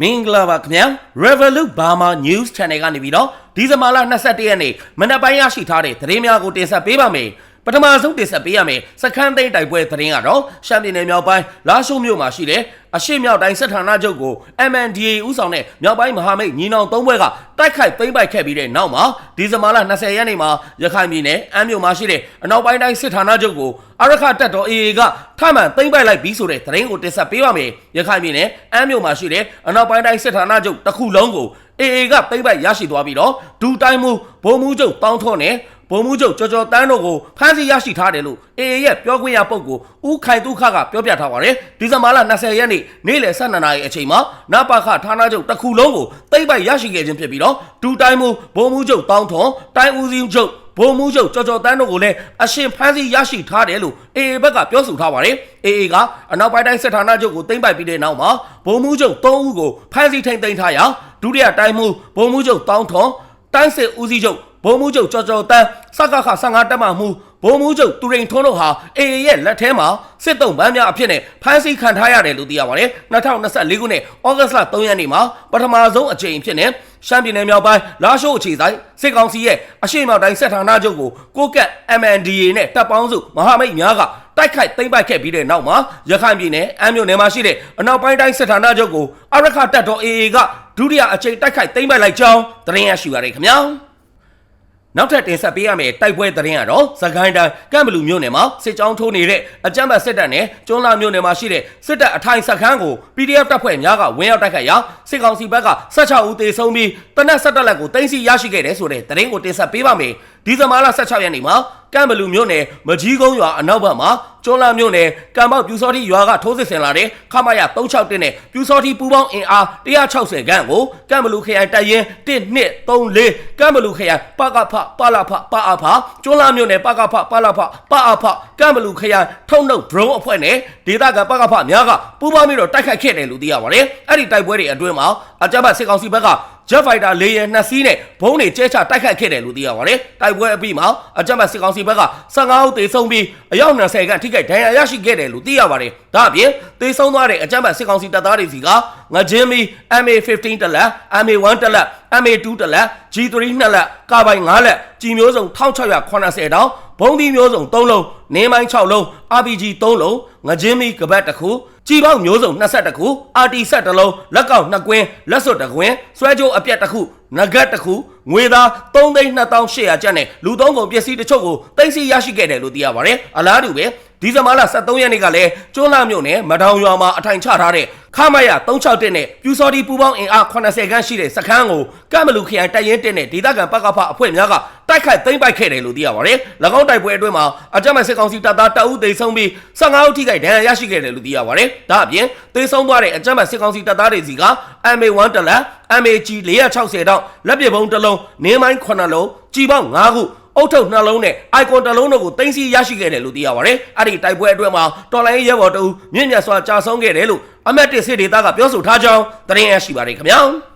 မင်္ဂလာပါခင်ဗျာ Revolut Burma News Channel ကနေပြီးတော့ဒီဇင်ဘာလ22ရက်နေ့မနက်ပိုင်းရရှိထားတဲ့သတင်းများကိုတင်ဆက်ပေးပါမယ်ပ ထမဆုံးတင်ဆက်ပေးရမယ်စခန်းသိမ်းတိုက်ပွဲသတင်းကတော့ရှမ်းပြည်နယ်မြောက်ပိုင်းလာရှိုးမြို့မှာရှိတဲ့အရှိမြောက်တိုင်းစစ်ဌာနချုပ်ကို MNDA ဦးဆောင်တဲ့မြောက်ပိုင်းမဟာမိတ်ညီနောင်သုံးဘွဲကတိုက်ခိုက်သိမ်းပိုက်ခဲ့ပြီးတဲ့နောက်မှာဒီဇင်ဘာလ20ရက်နေ့မှာရခိုင်ပြည်နယ်အမ်းမြို့မှာရှိတဲ့အနောက်ပိုင်းတိုင်းစစ်ဌာနချုပ်ကိုအရခတက်တော် AA ကထမှန်သိမ်းပိုက်လိုက်ပြီးဆိုတဲ့သတင်းကိုတင်ဆက်ပေးပါမယ်ရခိုင်ပြည်နယ်အမ်းမြို့မှာရှိတဲ့အနောက်ပိုင်းတိုင်းစစ်ဌာနချုပ်တစ်ခုလုံးကို AA ကသိမ်းပိုက်ရရှိသွားပြီးတော့ဒူတိုင်းမှုဘုံမှုချုပ်တောင်းထွန်း နဲ့ဘုံမှုချုပ်ကြော်ကြော်တန်းတို့ကိုဖမ်းဆီးရရှိထားတယ်လို့ AA ရဲ့ပြောခွင့်ရပုဂ္ဂိုလ်ဦးခိုင်တုခကပြောပြထားပါတယ်ဒီဇင်ဘာလ20ရက်နေ့နေ့လယ်12နာရီအချိန်မှာနပခဌာနချုပ်တစ်ခုလုံးကိုသိမ်းပိုက်ရရှိခဲ့ခြင်းဖြစ်ပြီးတော့ဒူတိုင်းမှုဘုံမှုချုပ်တောင်းထွန်းတိုင်းဦးစီးချုပ်ဘုံမှုချုပ်ကြော်ကြော်တန်းတို့ကိုလည်းအရှင်ဖမ်းဆီးရရှိထားတယ်လို့ AA ဘက်ကပြောဆိုထားပါတယ် AA ကအနောက်ပိုင်းတိုင်းစစ်ဌာနချုပ်ကိုသိမ်းပိုက်ပြီးတဲ့နောက်မှာဘုံမှုချုပ်3ဦးကိုဖမ်းဆီးထိန်သိမ်းထားရာဒုတိယတိုင်းမှုဘုံမှုချုပ်တောင်းထွန်းတိုင်းစစ်ဦးစီးချုပ် ဘုံမှုချုပ်ကြော်ကြော်တန်းစကခ15တက်မှမှုဘုံမှုချုပ်တူရိန်ထွန်းတို့ဟာ AA ရဲ့လက်ထဲမှာစစ်တုံးပန်းများအဖြစ်နဲ့ဖမ်းဆီးခံထားရတယ်လို့သိရပါတယ်2024ခုနှစ်ဩဂတ်စ်လ3ရက်နေ့မှာပထမဆုံးအကြိမ်ဖြစ်တဲ့ရှမ်းပြည်နယ်မြောက်ပိုင်းလာရှိုးအခြေဆိုင်စစ်ကောင်စီရဲ့အရှိမောက်တိုင်းစစ်ဌာနချုပ်ကိုကိုကတ် MNDA နဲ့တပ်ပေါင်းစုမဟာမိတ်များကတိုက်ခိုက်သိမ်းပိုက်ခဲ့ပြီးတဲ့နောက်မှာရခိုင်ပြည်နယ်အမ်းမြို့နယ်မှာရှိတဲ့အနောက်ပိုင်းတိုင်းစစ်ဌာနချုပ်ကိုအရခတပ်တော် AA ကဒုတိယအကြိမ်တိုက်ခိုက်သိမ်းပိုက်လိုက်ကြောင်းသတင်းရရှိပါရခင်ဗျာ နောက်ထပ်တင်ဆက်ပေးရမယ့်တိုက်ပွဲသတင်းကတော့သခိုင်းတိုင်းကမ်ဘလူမြို့နယ်မှာစစ်ကြောင်းထိုးနေတဲ့အကြမ်းဖက်စစ်တပ်နဲ့ကျွန်းလာမြို့နယ်မှာရှိတဲ့စစ်တပ်အထိုင်စခန်းကို PDF တပ်ဖွဲ့များကဝင်ရောက်တိုက်ခိုက်ရာစစ်ကောင်စီဘက်က16ဦးသေဆုံးပြီးတနက်17လက်ကိုတင်စီရရှိခဲ့တယ်ဆိုတဲ့သတင်းကိုတင်ဆက်ပေးပါမယ်ဒီဇင်ဘာလ16ရက်နေ့မှာကမ်ဘလူမြို့နယ်မကြီးကုန်းရွာအနောက်ဘက်မှာကျွန်းလာမြို့နယ်ကံပေါက်ပြူစောတိရွာကထိုးစစ်ဆင်လာတဲ့ခမရ361နဲ့ပြူစောတိပူပေါင်းအင်အား160ခန့်ကိုကမ်ဘလူခရိုင်တပ်ရင်း1234ကမ်ဘလူခရိုင်ပကဖပလဖပအဖကျွန်းလာမြို့နယ်ပကဖပလဖပအဖကမ်ဘလူခရိုင်ထုံနှုတ် drone အဖွဲ့နဲ့ဒေသခံပကဖများကပူပေါင်းပြီးတော့တိုက်ခိုက်ခဲ့တယ်လို့သိရပါတယ်အဲ့ဒီတိုက်ပွဲတွေအတွင်းမှာအကြမ်းဖက်စစ်ကောင်စီဘက်က Jet Fighter လေယာဉ်နှစ်စီးနဲ့ဘုံးတွေကျဲချတိုက်ခိုက်ခဲ့တယ်လို့သိရပါတယ်။တိုက်ပွဲအပြီးမှာအကြမ်းဖက်စစ်ကောင်စီဘက်က15ဦးသေဆုံးပြီးအယောက်20ခန့်ထိခိုက်ဒဏ်ရာရရှိခဲ့တယ်လို့သိရပါတယ်။ဒါအပြင်သေဆုံးသွားတဲ့အကြမ်းဖက်စစ်ကောင်စီတပ်သားတွေစီကငကြင်းမီ MA15 တလက် MA1 တလက် MA2 တလက် G3 နှစ်လက်ကာပိုင်9လက်ကြီးမျိုးစုံ1680တောင်းဘုံဒီမျိုးစုံ3လုံးနေမိုင်း6လုံး RPG 3လုံးငကြင်းမီကပတ်တစ်ခုကြီးပေါင်းမျိုးစုံ22ခု RT ဆက်တစ်လုံးလက်ကောက်2ကွင်းလက်စွပ်တစ်ကွင်းဆွဲကြိုးအပြက်တစ်ခုနဂတ်တစ်ခုငွေသား3,2800ကျပ်နဲ့လူသုံးကုန်ပစ္စည်းတချို့ကိုတင်စီရရှိခဲ့တယ်လို့သိရပါတယ်အလားတူပဲဒီဇင်ဘာလ23ရက်နေ့ကလည်းကျွန်းလာမြို့နယ်မထောင်ရွာမှာအထိုင်ချထားတဲ့ခမရ361နဲ့ပြူစော်ဒီပူပေါင်းအင်အား80ခန်းရှိတဲ့စခန်းကိုကမ်ဘလူခရိုင်တပ်ရင်းတက်နဲ့ဒေသခံပကဖအဖွဲ့များကတိုက်ခိုက်သိမ်းပိုက်ခဲ့တယ်လို့သိရပါတယ်၎င်းတိုက်ပွဲအတွင်းမှာအကြမ်းဖက်စစ်ကောင်စီတပ်သားတအုပ်သိမ်းဆုံးပြီး15ဦးထိခိုက်ဒဏ်ရာရရှိခဲ့တယ်လို့သိရပါတယ်ဒါအပြင်သေဆုံးသွားတဲ့အကြမ်းဖက်စစ်ကောင်စီတပ်သားတွေစီက MA1 တလက် MAG 460တောက်လက်ပစ်ဘုံတစ်လုံးနေမိုင်း9လုံးကြီးပေါင်း5ခုအုတ်ထုတ်နှလုံးနဲ့ icon တစ်လုံးတို့ကိုတင်စီရရှိခဲ့တယ်လို့သိရပါတယ်။အဲ့ဒီတိုက်ပွဲအတွင်းမှာတော်လိုင်းရဲဘော်တူမြင့်မြတ်စွာကြာဆုံးခဲ့တယ်လို့အမတ်တစ်စစ်ဒေသကပြောဆိုထားကြောင်းသတင်းရရှိပါတယ်ခင်ဗျာ။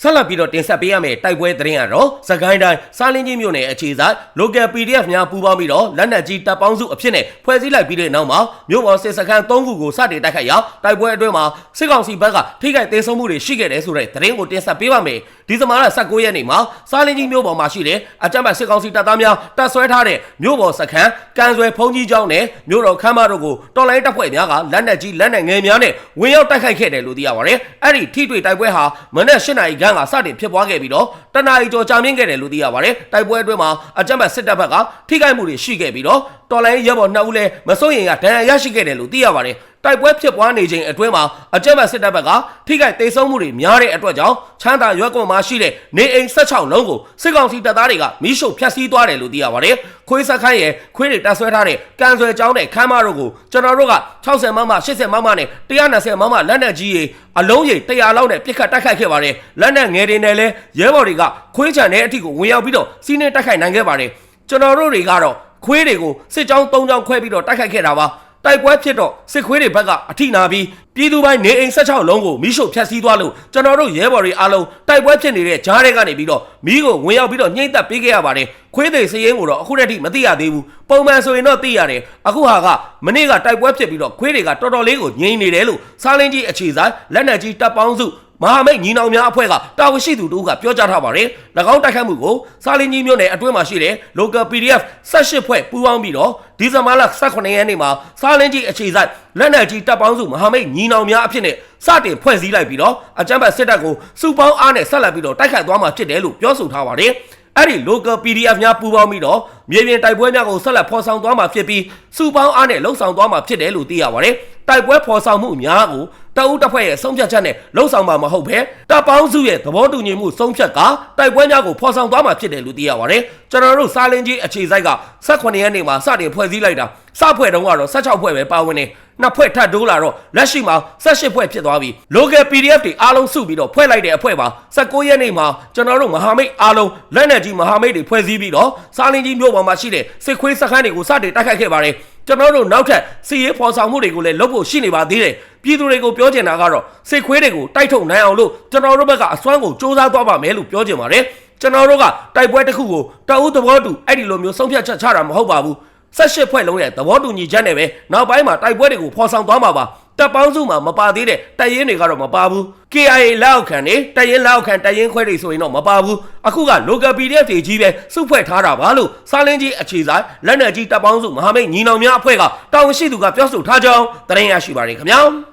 ဆက်လက်ပြီးတော့တင်ဆက်ပေးရမယ့်တိုက်ပွဲသတင်းကတော့စကိုင်းတိုင်းစားလင်းကြီးမြို့နယ်အခြေစိုက် local PDF များပူးပေါင်းပြီးတော့လက်နက်ကြီးတပ်ပေါင်းစုအဖြစ်နဲ့ဖွဲ့စည်းလိုက်ပြီးတဲ့နောက်မှာမြို့ပေါ်စစ်စခန်း၃ခုကိုစတင်တိုက်ခိုက်ရာတိုက်ပွဲအတွင်းမှာစစ်ကောင်စီဘက်ကထိခိုက်ဒေဆုံးမှုတွေရှိခဲ့တယ်ဆိုတဲ့သတင်းကိုတင်ဆက်ပေးပါမယ်ဒီဇင်ဘာလ19ရက်နေ့မှာစားလင်းကြီးမြို့ပေါ်မှာရှိတဲ့အကြမ်းဖက်စစ်ကောင်စီတပ်သားများတပ်ဆွဲထားတဲ့မြို့ပေါ်စခန်းကန်ဆွဲဖုံးကြီးကျောင်းနဲ့မြို့တော်ခမ်းမတို့ကိုတော်လိုင်းတပ်ဖွဲ့များကလက်နက်ကြီးလက်နက်ငယ်များနဲ့ဝင်ရောက်တိုက်ခိုက်ခဲ့တယ်လို့သိရပါတယ်အဲ့ဒီထိတွေ့တိုက်ပွဲဟာမနက်၈နာရီခန့်ကစတင်ဖြစ်ပွားခဲ့ပြီးတော့တနအီကျော်ကြာမြင့်ခဲ့တယ်လို့သိရပါတယ်တိုက်ပွဲအတွင်းမှာအကြမ်းဖက်စစ်တပ်ဘက်ကထိခိုက်မှုတွေရှိခဲ့ပြီးတော့တော်လိုင်းရဲဘော်နှစ်ဦးလည်းမစိုးရင်ကဒဏ်ရာရရှိခဲ့တယ်လို့သိရပါတယ် တိုက်ပွဲဖြစ်ပွားနေချိန်အတွင်းမှာအကြမ်းဖက်စစ်တပ်ဘက်ကထိခိုက်ဒေဆုံးမှုတွေများတဲ့အတွက်ကြောင့်ချမ်းသာရွက်ကွန်မှာရှိတဲ့နေအိမ်16လုံးကိုစစ်ကောင်စီတပ်သားတွေကမိရှုဖျက်ဆီးသွားတယ်လို့သိရပါတယ်။ခွေးစက်ခိုင်းရဲ့ခွေးတွေတပ်ဆွဲထားတဲ့ကန်ဆွဲကျောင်းတဲ့ခမ်းမတို့ကိုကျွန်တော်တို့က60မမ80မမနဲ့120မမလက်နက်ကြီးတွေအလုံးကြီး100လောက်နဲ့ပြစ်ခတ်တိုက်ခိုက်ခဲ့ပါတယ်။လက်နက်ငယ်တွေနဲ့လည်းရဲဘော်တွေကခွေးချန်တဲ့အထိကိုဝင်ရောက်ပြီးတော့စီးနှင်းတိုက်ခိုက်နိုင်ခဲ့ပါတယ်။ကျွန်တော်တို့တွေကတော့ခွေးတွေကိုစစ်ကြောင်း၃ကြောင်းခွဲပြီးတော့တိုက်ခိုက်ခဲ့တာပါ တိုက်ပွဲဖြစ်တော့စစ်ခွေးတွေဘက်ကအထိနာပြီးပြည်သူပိုင်းနေအိမ်16လုံးကိုမိရှုဖျက်ဆီးသွားလို့ကျွန်တော်တို့ရဲဘော်တွေအားလုံးတိုက်ပွဲဖြစ်နေတဲ့ကြားထဲကနေပြီးတော့မိကိုဝင်ရောက်ပြီးတော့ညှိမ့်သက်ပေးခဲ့ရပါတယ်ခွေးသိစည်ရင်ကိုတော့အခုတည်းထိမသိရသေးဘူးပုံမှန်ဆိုရင်တော့သိရတယ်အခုဟာကမနေ့ကတိုက်ပွဲဖြစ်ပြီးတော့ခွေးတွေကတော်တော်လေးကိုငြိမ်နေတယ်လို့စားလင်းကြီးအခြေဆိုင်လက်နက်ကြီးတပ်ပေါင်းစု မဟာမိတ်ညီနောင်များအဖွဲ့ကတာဝန်ရှိသူတို့ကပြောကြားထားပါတယ်။၎င်းတိုက်ခတ်မှုကိုစာလင်းကြီးမြို့နယ်အတွင်းမှာရှိတဲ့ local PDF 18ဖွဲ့ပူးပေါင်းပြီးတော့ဒီဇင်ဘာလ18ရက်နေ့မှာစာလင်းကြီးအခြေစိုက်လက်နက်ကြီးတပ်ပေါင်းစုမဟာမိတ်ညီနောင်များအဖြစ်နဲ့စတင်ဖွဲ့စည်းလိုက်ပြီးတော့အကြမ်းဖက်စစ်တပ်ကိုစုပေါင်းအားနဲ့ဆက်လက်ပြီးတော့တိုက်ခိုက်သွားမှာဖြစ်တယ်လို့ပြောဆိုထားပါတယ်။အဲ့ဒီ local PDF များပူးပေါင်းပြီးတော့မြေပြင်တိုက်ပွဲများကိုဆက်လက်ဖော်ဆောင်သွားမှာဖြစ်ပြီးစုပေါင်းအားနဲ့လှုပ်ဆောင်သွားမှာဖြစ်တယ်လို့သိရပါတယ်။တိုက်ပွဲဖော်ဆောင်မှုများကို တအုပ်တစ်ဖွဲ့ရဲ့ဆုံးဖြတ်ချက်နဲ့လှုပ်ဆောင်မှာမဟုတ်ဘဲတပ်ပေါင်းစုရဲ့သဘောတူညီမှုဆုံးဖြတ်ကတိုက်ပွဲများကိုဖော်ဆောင်သွားမှာဖြစ်တယ်လို့သိရပါတယ်။ကျွန်တော်တို့စာလင်းကြီးအခြေစိုက်က18ရက်နေ့မှာစတင်ဖွဲ့စည်းလိုက်တာစဖွဲ့တုန်းကတော့16ဖွဲ့ပဲပါဝင်နေနှစ်ဖွဲ့ထပ်တိုးလာတော့လက်ရှိမှာ18ဖွဲ့ဖြစ်သွားပြီ local PDF တွေအားလုံးစုပြီးတော့ဖွဲ့လိုက်တဲ့အဖွဲ့ပါ19ရက်နေ့မှာကျွန်တော်တို့မဟာမိတ်အားလုံးလက်နက်ကြီးမဟာမိတ်တွေဖွဲ့စည်းပြီးတော့စာလင်းကြီးမြို့ပေါ်မှာရှိတဲ့စစ်ခွေးစခန်းတွေကိုစတင်တိုက်ခိုက်ခဲ့ပါတယ်ကျွန်တော်တို့နောက်ထပ်စီရေးဖော်ဆောင်မှုတွေကိုလည်းလုပ်ဖို့ရှိနေပါသေးတယ်ပြည်သူတွေကိုပြောချင်တာကတော့စစ်ခွေးတွေကိုတိုက်ထုတ်နိုင်အောင်လို့ကျွန်တော်တို့ဘက်ကအစွမ်းကိုစ조사သွားပါမယ်လို့ပြောချင်ပါတယ်ကျွန်တော်တို့ကတိုက်ပွဲတစ်ခုကိုတအုပ်သဘောတူအဲ့ဒီလိုမျိုးဆုံးဖြတ်ချက်ချတာမဟုတ်ပါဘူး18ဖွဲ့လုံးရဲ့သဘောတူညီချက်နဲ့ပဲနောက်ပိုင်းမှာတိုက်ပွဲတွေကိုဖော်ဆောင်သွားမှာပါ တပ်ပေါင်းစုမှာမပါသေးတဲ့တပ်ရင်းတွေကတော့မပါဘူး KIA လက်အောက်ခံနေတပ်ရင်းလက်အောက်ခံတပ်ရင်းခွဲတွေဆိုရင်တော့မပါဘူးအခုက local PDF တွေကြီးပဲစုဖွဲ့ထားတာပါလို့စာလင်းကြီးအခြေဆိုင်လက်နက်ကြီးတပ်ပေါင်းစုမဟာမိတ်ညီနောင်များအဖွဲ့ကတာဝန်ရှိသူကပြောဆိုထားကြောင်းသတင်းရရှိပါရခင်ဗျာ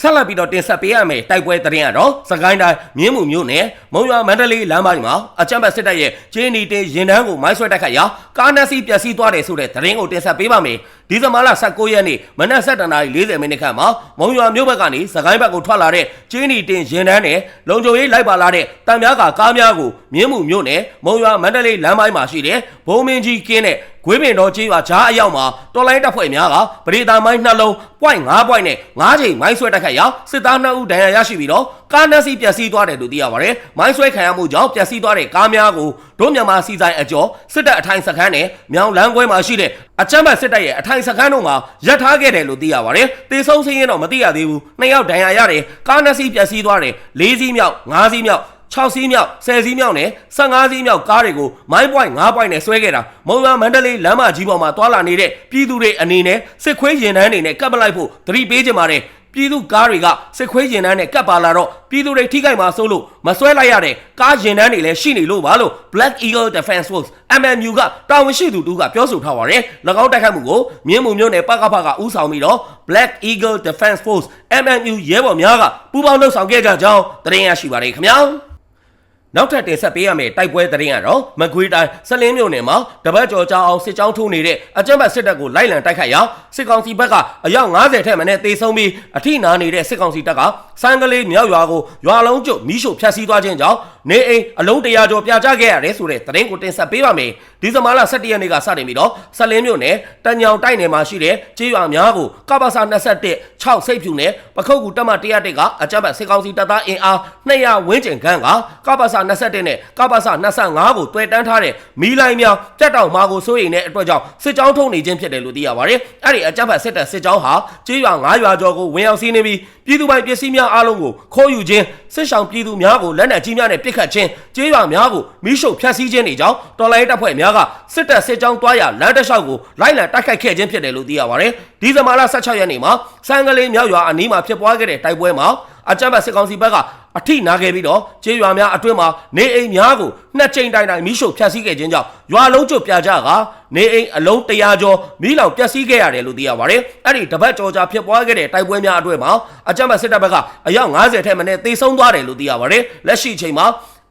ဆက်လက်ပြီးတော့တင်ဆက်ပေးရမယ်တိုက်ပွဲသတင်းကတော့စကိုင်းတိုင်းမြင်းမှုမြို့နယ်မုံရွာမန္တလေးလမ်းပိုင်းမှာအကြမ်းဖက်စစ်တပ်ရဲ့ဂျင်းနီတင်ရင်တန်းကိုမိုင်းဆွဲတိုက်ခတ်ရာကားနက်စီပျက်စီးသွားတယ်ဆိုတဲ့သတင်းကိုတင်ဆက်ပေးပါမယ် ဒီဇင်ဘာလ19ရက်နေ့မနက်7:40မိနစ်ခန့်မှာမုံရွာမြို့ဘက်ကနေစကိုင်းဘက်ကိုထွက်လာတဲ့ဂျင်းနီတင်ရင်တန်းနဲ့လုံခြုံရေးလိုက်ပါလာတဲ့တံများကကားများကိုမြင်းမှုမြို့နယ်မုံရွာမန္တလေးလမ်းပိုင်းမှာရှိတဲ့ဘုံမင်းကြီးကင်းတဲ့ဂွေးပင်တော်ကြီးပါဂျားအရောက်မှာတော်လိုင်းတပ်ဖွဲ့များကပရိသာမိုင်းနှလုံး point 5 point နဲ့9ချိန်မိုင်းဆွဲတက်ခတ်ရောက်စစ်သား2ဦးဒဏ်ရာရရှိပြီးတော့ကားနက်စီပျက်စီးသွားတယ်လို့သိရပါတယ်။မိုင်းဆွဲခံရမှုကြောင့်ပျက်စီးသွားတဲ့ကားများကိုဒုမြန်မာစီဆိုင်အကျော်စစ်တပ်အထိုင်စခန်းနဲ့မြောင်လန်းခွဲမှာရှိတဲ့အကြမ်းဖက်စစ်တပ်ရဲ့အထိုင်စခန်းတို့မှာရပ်ထားခဲ့တယ်လို့သိရပါတယ်။တေဆုံးစင်းရင်တော့မသိရသေးဘူး။နှစ်ယောက်ဒဏ်ရာရတယ်။ကားနက်စီပျက်စီးသွားတယ်။၄စီးမြောက်၅စီးမြောက်6စီးမြောက်10စီးမြောက်နဲ့15စီးမြောက်ကားတွေကိုမိုင်းပွိုင်း9ပွိုင်းနဲ့ဆွဲခဲ့တာမုံရွာမန္တလေးလမ်းမကြီးပေါ်မှာတွာလာနေတဲ့ပြည်သူတွေအနေနဲ့စစ်ခွေးရင်တန်းတွေနဲ့ကပ်ပလိုက်ဖို့သတိပေးကြပါတယ် ပြည်သူကားတွေကစစ်ခွေးရင်တန်းနဲ့ကပ်ပါလာတော့ပြည်သူတွေထိခိုက်မှာစိုးလို့မဆွဲလိုက်ရတဲ့ကားရင်တန်းတွေလည်းရှိနေလို့ပါလို့ Black Eagle Defense Force MMU ကတာဝန်ရှိသူတူကပြောဆိုထားပါတယ်၎င်းတိုက်ခိုက်မှုကိုမြင်းမှုမျိုးနဲ့ပကဖကဥဆောင်ပြီးတော့ Black Eagle Defense Force MMU ရဲဘော်များကပူးပေါင်းလှုပ်ဆောင်ခဲ့ကြကြောင်းသတင်းရရှိပါတယ်ခင်ဗျာ နောက်ထပ်တင်ဆက်ပေးရမယ့်တိုက်ပွဲသတင်းကတော့မကွေးတိုင်းစလင်းမြို့နယ်မှာတပတ်ကျော်ကြာအောင်စစ်ကြောင်းထိုးနေတဲ့အကြမ်းဖက်စစ်တပ်ကိုလိုက်လံတိုက်ခိုက်ရာစစ်ကောင်စီဘက်ကအယောက်90ထက်မနည်းသေဆုံးပြီးအထိနာနေတဲ့စစ်ကောင်စီတပ်ကစံကလေးမြောက်ရွာကိုရွာလုံးကျွတ်မီးရှို့ဖျက်ဆီးသွားခြင်းကြောင့်နေအိမ်အလုံးတရာကျော်ပြာကျခဲ့ရတယ်ဆိုတဲ့သတင်းကိုတင်ဆက်ပေးပါမယ်ဒီဇင်ဘာလ17ရက်နေ့ကစတင်ပြီးတော့စလင်းမြို့နယ်တညောင်တိုက်နယ်မှာရှိတဲ့ကျေးရွာများကိုကပ္ပစာ21 6စိတ်ဖြူနဲ့ပခုတ်ကူတက်မ101ကအကြမ်းဖက်စစ်ကောင်စီတပ်သားအင်အား200ဝန်းကျင်ခန့်ကကပ္ပစာ21နဲ့ကပ္ပစာ25ကိုတွေ့တန်းထားတဲ့မီးလိုင်းများပြတ်တောက်မှာကိုစိုးရိမ်တဲ့အတွက်ကြောင့်စစ်ကြောင်းထုံနေခြင်းဖြစ်တယ်လို့သိရပါတယ်အဲ့ဒီအကြမ်းဖက်စစ်တပ်စစ်ကြောင်းဟာကျေးရွာ9ရွာကျော်ကိုဝင်ရောက်စီးနေပြီးပြည်သူပိုင်ပစ္စည်းများအားလုံးကိုခိုးယူခြင်းစစ်ဆောင်ပြည်သူများကိုလက်နက်ကြီးများနဲ့ပစ်ခတ်ခြင်းကျေးရွာများကိုမိရှုပ်ဖျက်ဆီးခြင်းတွေကြောင့်တော်လိုင်းတပ်ဖွဲ့များကစစ်တပ်စစ်ကြောင်းတွားရလမ်းတစ်လျှောက်ကိုလိုက်လံတိုက်ခိုက်ခဲ့ခြင်းဖြစ်တယ်လို့သိရပါတယ်ဒီဇင်ဘာလ16ရက်နေ့မှာစံကလေးမြောက်ရွာအနီးမှာဖြစ်ပွားခဲ့တဲ့တိုက်ပွဲမှာအကြမ်းဖက်စစ်ကောင်စီဘက်က အထိနာခဲ့ပြီးတော့ကျေးရွာများအတွင်းမှာနေအိမ်များကိုနှစ်ကြိမ်တိုင်တိုင်မိရှုပ်ဖျက်ဆီးခဲ့ခြင်းကြောင့်ရွာလုံးကျွတ်ပြကြကနေအိမ်အလုံး100ကျော်မိလောင်ပျက်စီးခဲ့ရတယ်လို့သိရပါတယ်အဲ့ဒီတပတ်ကျော်ကြာဖြစ်ပွားခဲ့တဲ့တိုက်ပွဲများအတွင်းမှာအကြမ်းဖက်စစ်တပ်ဘက်ကအယောက်90ထက်မနည်းသေဆုံးသွားတယ်လို့သိရပါတယ်လက်ရှိအချိန်မှာ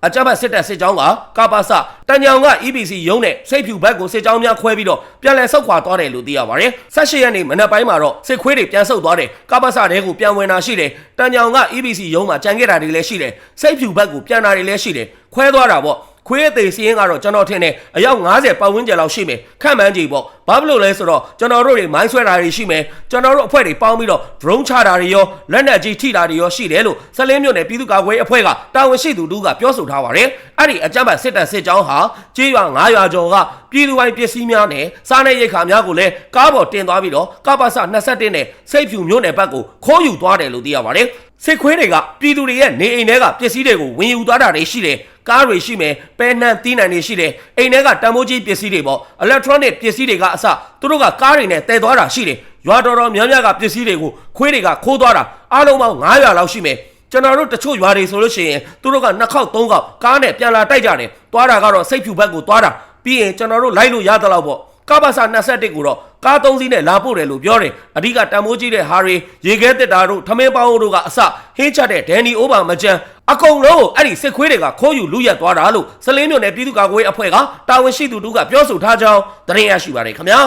အကြမ်းဖက်စစ်တပ်စစ်ကြောင်းကကပ္ပစတန်ညောင်က EBC ရုံးနဲ့စိတ်ဖြူဘက်ကိုစစ်ကြောင်းများခွဲပြီးတော့ပြန်လည်ဆုတ်ခွာသွားတယ်လို့သိရပါတယ်။18ရက်နေ့မနက်ပိုင်းမှာတော့စစ်ခွေးတွေပြန်ဆုတ်သွားတယ်။ကပ္ပစတဲကိုပြန်ဝင်တာရှိတယ်။တန်ညောင်က EBC ရုံးမှာကြံခဲ့တာတွေလည်းရှိတယ်။စိတ်ဖြူဘက်ကိုပြန်တာတွေလည်းရှိတယ်။ခွဲသွားတာပေါ့။ ခွေးအသေးစီးရင်ကတော့ကျွန်တော်ထင်တယ်အယောက်90ပတ်ဝန်းကျင်လောက်ရှိမယ်ခန့်မှန်းကြည့်ပေါ့ဘာဖြစ်လို့လဲဆိုတော့ကျွန်တော်တို့တွေမိုင်းဆွဲတာတွေရှိမယ်ကျွန်တော်တို့အဖွဲ့တွေပေါင်းပြီးတော့ drone ချတာတွေရောလက်နက်ကြီးထိတာတွေရောရှိတယ်လို့စလင်းမြို့နယ်ပြည်သူ့ကာကွယ်ရေးအဖွဲ့ကတာဝန်ရှိသူတူကပြောဆိုထားပါတယ်အဲ့ဒီအကြမ်းဖက်စစ်တပ်စစ်ကြောင်းဟာကြေးရွာ9ရွာကျော်ကပြည်သူပိုင်းပစ္စည်းများနဲ့စားနပ်ရိက္ခာများကိုလည်းကားပေါ်တင်သွားပြီးတော့ကပ္ပစ21နဲ့စိတ်ဖြူမြို့နယ်ဘက်ကိုခိုးယူသွားတယ်လို့သိရပါတယ်စစ်ခွေးတွေကပြည်သူတွေရဲ့နေအိမ်ထဲကပစ္စည်းတွေကိုဝင်ယူသွားတာတွေရှိတယ် ကားတွေရှိမယ်ပဲနှံတီးနှံတွေရှိတယ်အိမ်ထဲကတံမိုးကြီးပစ္စည်းတွေပေါ့ electronic ပစ္စည်းတွေကအစသူတို့ကကားတွေနဲ့တည်သွားတာရှိတယ်ရွာတော်တော်များများကပစ္စည်းတွေကိုခွေးတွေကခိုးသွားတာအားလုံးပေါင်း900လောက်ရှိမယ်ကျွန်တော်တို့တချို့ရွာတွေဆိုလို့ရှိရင်သူတို့ကနှစ်ခေါက်သုံးခေါက်ကားနဲ့ပြန်လာတိုက်ကြတယ်သွားတာကတော့စိတ်ဖြူဘက်ကိုသွားတာပြီးရင်ကျွန်တော်တို့လိုက်လို့ရသလောက်ပေါ့ကပ္ပစ21ကိုတော့ကားသုံးစီးနဲ့လာပို့တယ်လို့ပြောတယ်အဓိကတံမိုးကြီးတဲ့ဟာတွေရေခဲတက်တာတို့ထမင်းပေါင်းတို့ကအစဟင်းချက်တဲ့ဒန်နီအိုးပါမကြမ်း အကုန်လုံးကိုအဲ့ဒီစစ်ခွေးတွေကခိုးယူလူရက်သွားတာလို့စလင်းမြို့နယ်ပြည်သူ့ကာကွယ်ရေးအဖွဲ့ကတာဝန်ရှိသူတို့ကပြောဆိုထားကြောင်းသတင်းရရှိပါတယ်ခင်ဗျာ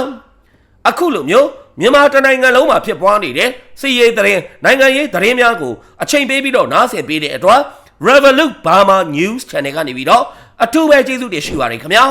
အခုလိုမျိုးမြန်မာတနိုင်ငံလုံးမှာဖြစ်ပွားနေတဲ့စီရေးသတင်းနိုင်ငံရေးသတင်းများကိုအချိန်ပေးပြီးတော့နားဆင်ပေးတဲ့အတွက် Revolut Burma News Channel ကနေပြီးတော့အထူးပဲကျေးဇူးတင်ရှိပါတယ်ခင်ဗျာ